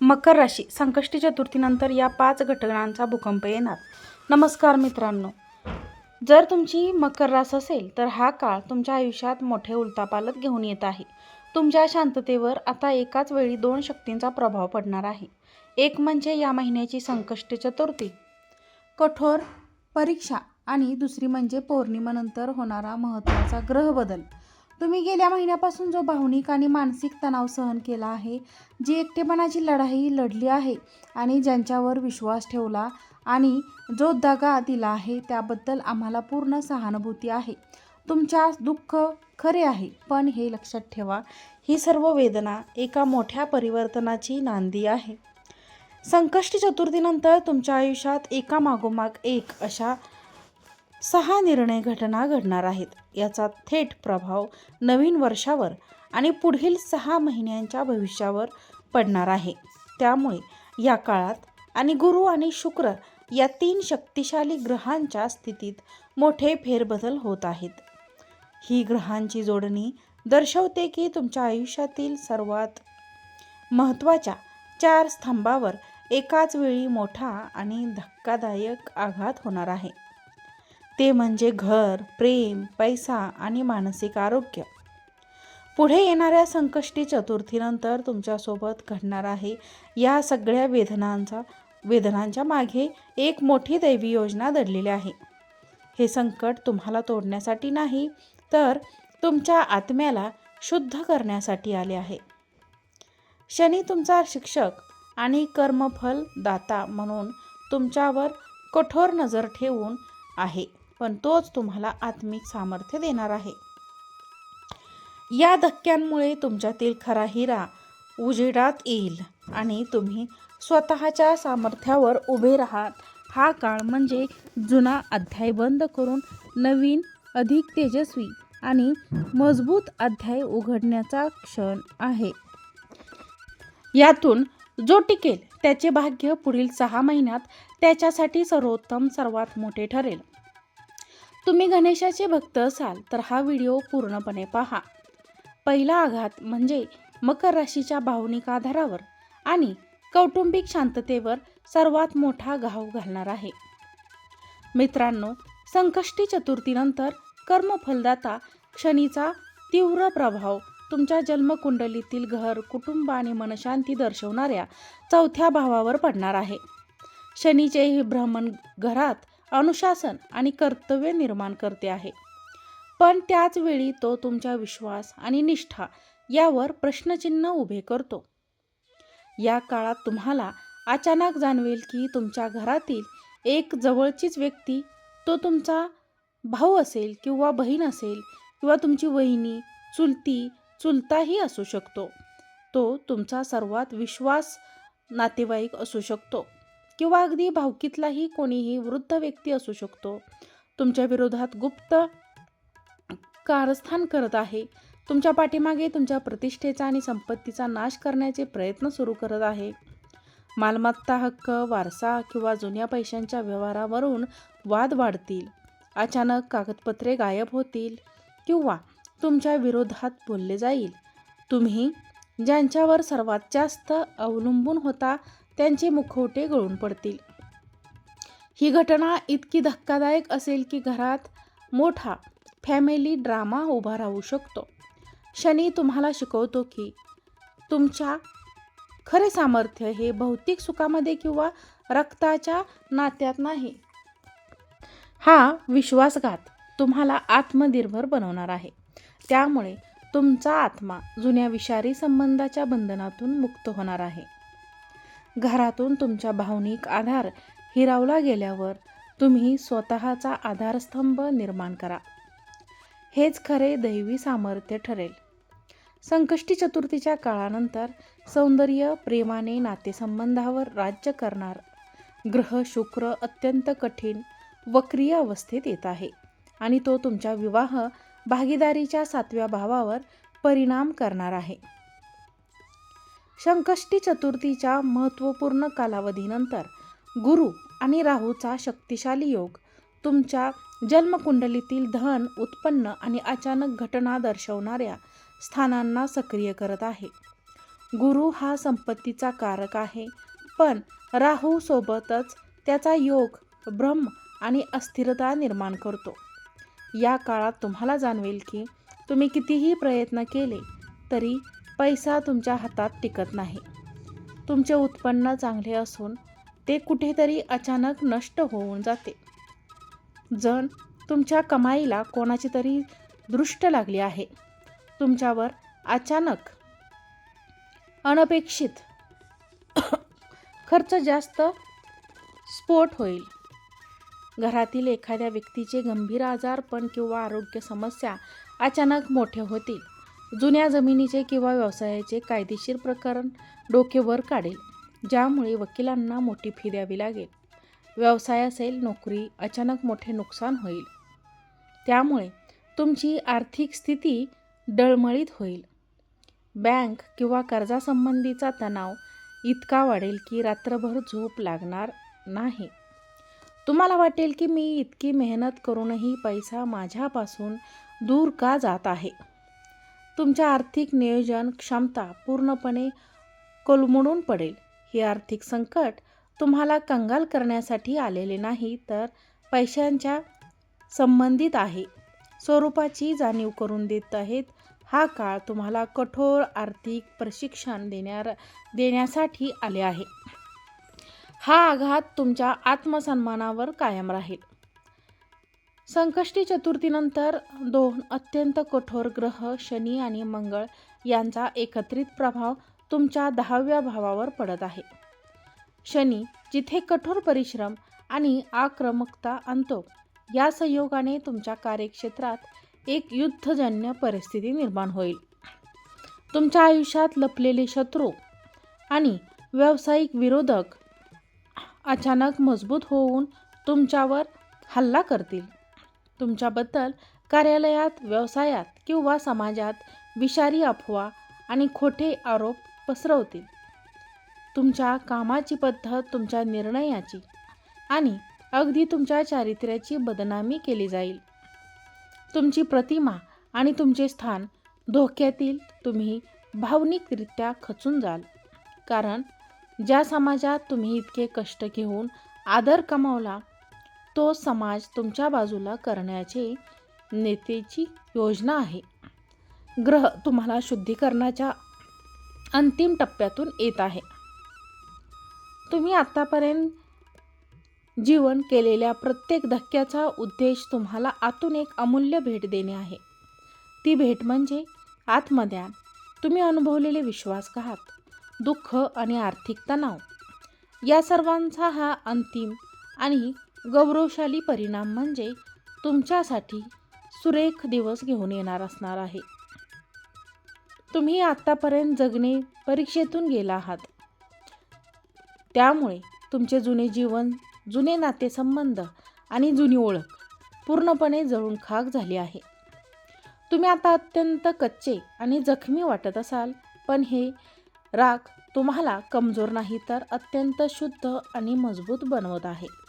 मकर राशी संकष्टी चतुर्थीनंतर या पाच घटनांचा भूकंप येणार. नमस्कार मित्रांनो. जर तुमची मकर रास असेल तर हा काळ तुमच्या आयुष्यात मोठे उलतापालत घेऊन येत आहे. तुमच्या शांततेवर आता एकाच वेळी दोन शक्तींचा प्रभाव पडणार आहे. एक म्हणजे या महिन्याची संकष्टी चतुर्थी कठोर परीक्षा आणि दुसरी म्हणजे पौर्णिमेनंतर होणारा महत्त्वाचा ग्रह बदल. तुम्ही गेल्या महिन्यापासून जो भावनिक आणि मानसिक तणाव सहन केला आहे जी एकटेपणाची लढाई लढली आहे आणि ज्यांच्यावर विश्वास ठेवला आणि जो दगा दिला आहे त्याबद्दल आम्हाला पूर्ण सहानुभूती आहे. तुमच्या दुःख खरे आहे पण हे लक्षात ठेवा ही सर्व वेदना एका मोठ्या परिवर्तनाची नांदी आहे. संकष्टी चतुर्थीनंतर तुमच्या आयुष्यात एका मागोमाग एक अशा सहा निर्णय घटना घडणार आहेत. याचा थेट प्रभाव नवीन वर्षावर आणि पुढील सहा महिन्यांच्या भविष्यावर पडणार आहे. त्यामुळे या काळात आणि गुरु आणि शुक्र या तीन शक्तिशाली ग्रहांच्या स्थितीत मोठे फेरबदल होत आहेत. ही ग्रहांची जोडणी दर्शवते की तुमच्या आयुष्यातील सर्वात महत्त्वाच्या चार स्तंभावर एकाच वेळी मोठा आणि धक्कादायक आघात होणार आहे. ते म्हणजे घर प्रेम पैसा आणि मानसिक आरोग्य. पुढे येणाऱ्या संकष्टी चतुर्थीनंतर तुमच्यासोबत घडणार आहे या सगळ्या वेदनांचा वेदनांच्या मागे एक मोठी दैवी योजना दडलेली आहे. हे संकट तुम्हाला तोडण्यासाठी नाही तर तुमच्या आत्म्याला शुद्ध करण्यासाठी आले आहे. शनी तुमचा शिक्षक आणि कर्मफल दाता म्हणून तुमच्यावर कठोर नजर ठेवून आहे. पण तोच तुम्हाला आत्मिक सामर्थ्य देणार आहे. या धक्क्यांमुळे तुमच्यातील खरा हिरा उजेडात येईल आणि तुम्ही स्वतःच्या सामर्थ्यावर उभे राहात हा काळ म्हणजे जुना अध्याय बंद करून नवीन अधिक तेजस्वी आणि मजबूत अध्याय उघडण्याचा क्षण आहे. यातून जो टिकेल त्याचे भाग्य पुढील सहा महिन्यात त्याच्यासाठी सर्वोत्तम सर्वात मोठे ठरेल. तुम्ही गणेशाचे भक्त असाल तर हा व्हिडिओ पूर्णपणे पहा. पहिला आघात म्हणजे मकर राशीच्या भावनिक आधारावर आणि कौटुंबिक शांततेवर सर्वात मोठा घाव घालणार आहे. मित्रांनो संकष्टी चतुर्थीनंतर कर्मफलदाता शनीचा तीव्र प्रभाव तुमच्या जन्मकुंडलीतील घर कुटुंब आणि मनशांती दर्शवणाऱ्या चौथ्या भावावर पडणार आहे. शनीचे हे भ्रमण घरात अनुशासन आणि कर्तव्य निर्माण करते आहे. पण त्याच वेळी तो तुमचा विश्वास आणि निष्ठा यावर प्रश्नचिन्ह उभे करतो. या काळात तुम्हाला अचानक जाणवेल की तुमच्या घरातील एक जवळचीच व्यक्ती तो तुमचा भाऊ असेल किंवा बहीण असेल किंवा तुमची वहिनी चुलती चुलताही असू शकतो. तो तुमचा सर्वात विश्वास नातेवाईक असू शकतो. किंवा अगदी भावकीतलाही कोणीही वृद्ध व्यक्ती असू शकतो. तुमच्या विरोधात गुप्त कारस्थान करत आहे. तुमच्या पाठीमागे तुमच्या प्रतिष्ठेचा आणि संपत्तीचा नाश करण्याचे प्रयत्न सुरू करत आहे. मालमत्ता हक्क वारसा किंवा जुन्या पैशांच्या व्यवहारावरून वाद वाढतील. अचानक कागदपत्रे गायब होतील किंवा तुमच्या विरोधात बोलले जाईल. तुम्ही ज्यांच्यावर सर्वात जास्त अवलंबून होता त्यांचे मुखवटे गळून पडतील. ही घटना इतकी धक्कादायक असेल की घरात मोठा फॅमिली ड्रामा उभा राहू शकतो. शनी तुम्हाला शिकवतो की तुमच्या खरे सामर्थ्य हे भौतिक सुखामध्ये किंवा रक्ताच्या नात्यात नाही. हा विश्वासघात तुम्हाला आत्मनिर्भर बनवणार आहे. त्यामुळे तुमचा आत्मा जुन्या विषारी संबंधाच्या बंधनातून मुक्त होणार आहे. घरातून तुमच्या भावनिक आधार हिरावला गेल्यावर तुम्ही स्वतःचा आधारस्तंभ निर्माण करा. हेच खरे दैवी सामर्थ्य ठरेल. संकष्टी चतुर्थीच्या काळानंतर सौंदर्य प्रेमाने नातेसंबंधावर राज्य करणार ग्रह शुक्र अत्यंत कठीण वक्रीय अवस्थेत येत आहे आणि तो तुमच्या विवाह भागीदारीच्या सातव्या भावावर परिणाम करणार आहे. संकष्टी चतुर्थीच्या महत्त्वपूर्ण कालावधीनंतर गुरु आणि राहूचा शक्तिशाली योग तुमच्या जन्मकुंडलीतील धन उत्पन्न आणि अचानक घटना दर्शवणाऱ्या स्थानांना सक्रिय करत आहे. गुरु हा संपत्तीचा कारक आहे पण राहू सोबतच त्याचा योग ब्रह्म आणि अस्थिरता निर्माण करतो. या काळात तुम्हाला जाणवेल की तुम्ही कितीही प्रयत्न केले तरी पैसा तुमच्या हातात टिकत नाही. तुमचे उत्पन्न चांगले असून ते कुठेतरी अचानक नष्ट होऊन जाते. जण तुमच्या कमाईला कोणाची तरी दृष्ट लागली आहे. तुमच्यावर अचानक अनपेक्षित खर्च जास्त स्फोट होईल. घरातील एखाद्या व्यक्तीचे गंभीर आजारपण किंवा आरोग्य समस्या अचानक मोठे होतील. जुन्या जमिनीचे किंवा व्यवसायाचे कायदेशीर प्रकरण डोकेवर काढेल ज्यामुळे वकिलांना मोठी फी द्यावी लागेल. व्यवसाय असेल नोकरी अचानक मोठे नुकसान होईल. त्यामुळे तुमची आर्थिक स्थिती डळमळीत होईल. बँक किंवा कर्जासंबंधीचा तणाव इतका वाढेल की रात्रभर झोप लागणार नाही. तुम्हाला वाटेल की मी इतकी मेहनत करूनही पैसा माझ्यापासून दूर का जात आहे? तुमच्या आर्थिक नियोजन क्षमता पूर्णपणे कोलमडून पडेल. हे आर्थिक संकट तुम्हाला कंगाल करण्यासाठी आलेले नाही तर पैशांच्या संबंधित आहे. स्वरूपाची जाणीव करून देत आहेत. हा काळ तुम्हाला कठोर आर्थिक प्रशिक्षण देण्या देण्यासाठी आले आहे. हा आघात तुमच्या आत्मसन्मानावर कायम राहील. संकष्टी चतुर्थीनंतर दोन अत्यंत कठोर ग्रह शनी आणि मंगळ यांचा एकत्रित प्रभाव तुमच्या दहाव्या भावावर पडत आहे. शनी जिथे कठोर परिश्रम आणि आक्रमकता आणतो या संयोगाने तुमच्या कार्यक्षेत्रात एक युद्धजन्य परिस्थिती निर्माण होईल. तुमच्या आयुष्यात लपलेले शत्रू आणि व्यावसायिक विरोधक अचानक मजबूत होऊन तुमच्यावर हल्ला करतील. तुमच्याबद्दल कार्यालयात व्यवसायात किंवा समाजात विषारी अफवा आणि खोटे आरोप पसरवतील. तुमच्या कामाची पद्धत तुमच्या निर्णयाची आणि अगदी तुमच्या चारित्र्याची बदनामी केली जाईल. तुमची प्रतिमा आणि तुमचे स्थान धोक्यातील तुम्ही भावनिकरित्या खचून जाल. कारण ज्या समाजात तुम्ही इतके कष्ट घेऊन आदर कमावला तो समाज तुमच्या बाजूला करण्याचे नेतेची योजना आहे. ग्रह तुम्हाला शुद्धीकरणाच्या अंतिम टप्प्यातून येत आहे. तुम्ही आत्तापर्यंत जीवन केलेल्या प्रत्येक धक्क्याचा उद्देश तुम्हाला आतून एक अमूल्य भेट देणे आहे. ती भेट म्हणजे आत्मज्ञान तुम्ही अनुभवलेले विश्वासघात दुःख आणि आर्थिक तणाव. या सर्वांचा हा अंतिम आणि गौरवशाली परिणाम म्हणजे तुमच्यासाठी सुरेख दिवस घेऊन येणार असणार आहे. तुम्ही आत्तापर्यंत जगणे परीक्षेतून गेला आहात. त्यामुळे तुमचे जुने जीवन जुने नातेसंबंध आणि जुनी ओळख पूर्णपणे जळून खाक झाली आहे. तुम्ही आता अत्यंत कच्चे आणि जखमी वाटत असाल पण हे राग तुम्हाला कमजोर नाही तर अत्यंत शुद्ध आणि मजबूत बनवत आहे.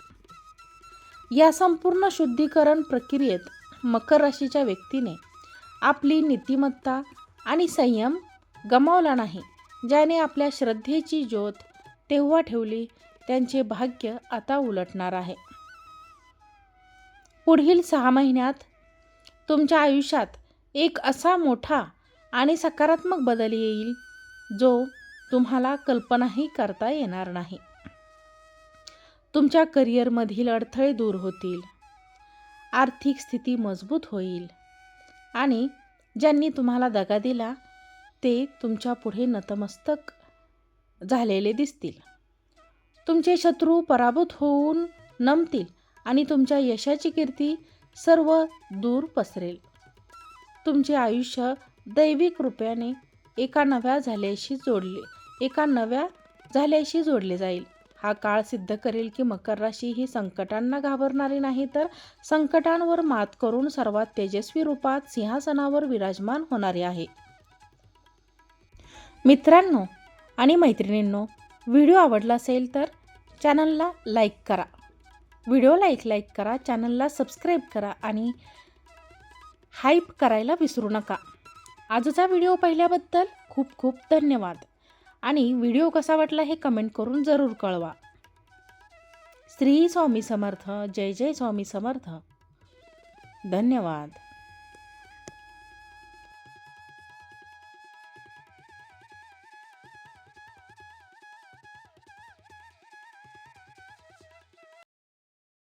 या संपूर्ण शुद्धीकरण प्रक्रियेत मकर राशीच्या व्यक्तीने आपली नीतिमत्ता आणि संयम गमावला नाही ज्याने आपल्या श्रद्धेची ज्योत तेव्हा ठेवली त्यांचे भाग्य आता उलटणार आहे. पुढील सहा महिन्यात तुमच्या आयुष्यात एक असा मोठा आणि सकारात्मक बदल येईल जो तुम्हाला कल्पनाही करता येणार नाही. तुमच्या करिअरमधील अडथळे दूर होतील. आर्थिक स्थिती मजबूत होईल. आणि ज्यांनी तुम्हाला दगा दिला ते तुमच्यापुढे नतमस्तक झालेले दिसतील. तुमचे शत्रू पराभूत होऊन नमतील आणि तुमच्या यशाची कीर्ती सर्व दूर पसरेल. तुमचे आयुष्य दैविक कृपयाने एका नव्या झाल्याशी जोडले एका नव्या झाल्याशी जोडले जाईल. हा काळ सिद्ध करेल की मकर राशी ही संकटांना घाबरणारी नाही तर संकटांवर मात करून सर्वात तेजस्वी रूपात सिंहासनावर विराजमान होणारी आहे. मित्रांनो आणि मैत्रिणींनो व्हिडिओ आवडला असेल तर चॅनलला लाईक करा. व्हिडिओला एक लाईक करा चॅनलला सबस्क्राईब करा आणि हाईप करायला विसरू नका. आजचा व्हिडिओ पाहिल्याबद्दल खूप खूप धन्यवाद. आणि व्हिडिओ कसा वाटला हे कमेंट करून जरूर कळवा. श्री स्वामी समर्थ जय जय स्वामी समर्थ. धन्यवाद.